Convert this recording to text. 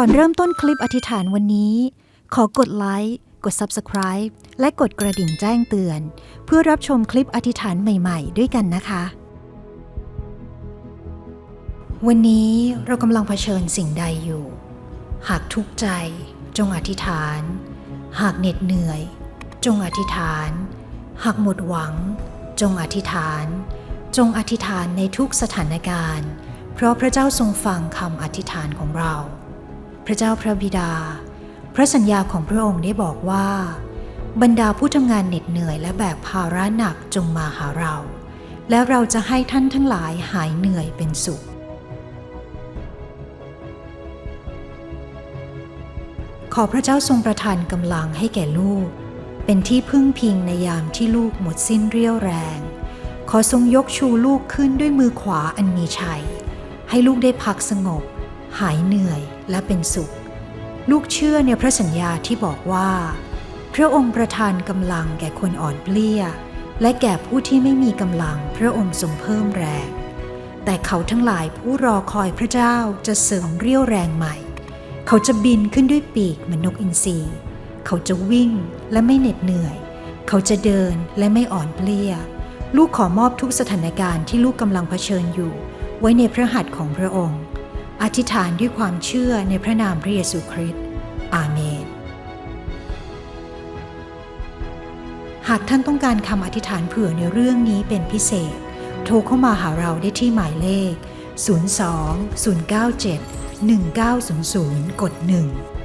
ก่อนเริ่มต้นคลิปอธิษฐานวันนี้ ขอกดไลค์กด Subscribe และกดกระดิ่งแจ้งเตือน เพื่อรับชมคลิปอธิษฐานใหม่ๆ ด้วยกันนะคะ วันนี้เรากำลังเผชิญสิ่งใดอยู่ หากทุกข์ใจ จงอธิษฐาน หากเหน็ดเหนื่อย จงอธิษฐาน หากหมดหวัง จงอธิษฐาน จงอธิษฐานในทุกสถานการณ์ เพราะพระเจ้าทรงฟังคำอธิษฐานของเรา พระเจ้าพระบิดา พระสัญญาของพระองค์ได้บอกว่า บรรดาผู้ทำงานเหน็ดเหนื่อยและแบกภาระหนักจงมาหาเรา แล้วเราจะให้ท่านทั้งหลายหายเหนื่อยเป็นสุข ขอพระเจ้าทรงประทานกำลังให้แก่ลูก เป็นที่พึ่งพิงในยามที่ลูกหมดสิ้นเรี่ยวแรง ขอทรงยกชูลูกขึ้นด้วยมือขวาอันมีชัย ให้ลูกได้พักสงบ หายเหนื่อย และเป็นสุข ลูกเชื่อในพระสัญญาที่บอกว่า พระองค์ประทานกำลังแก่คนอ่อนเปลี้ย และแก่ผู้ที่ไม่มีกำลังพระองค์ทรงเพิ่มแรง แต่เขาทั้งหลายผู้รอคอยพระเจ้าจะเสริมเรี่ยวแรงใหม่ เขาจะบินขึ้นด้วยปีกเหมือนนกอินทรีเขาจะวิ่งและไม่เหน็ดเหนื่อย เขาจะเดินและไม่อ่อนเปลี้ย ลูกขอมอบทุกสถานการณ์ที่ลูกกำลังเผชิญอยู่ ไว้ในพระหัตถ์ของพระองค์ อธิษฐานด้วยความเชื่อในพระนามพระเยซูคริสต์ อาเมน หากท่านต้องการคำอธิษฐานเผื่อในเรื่องนี้เป็นพิเศษ โทรเข้ามาหาเราได้ที่หมายเลข 02 097 1900 กด 1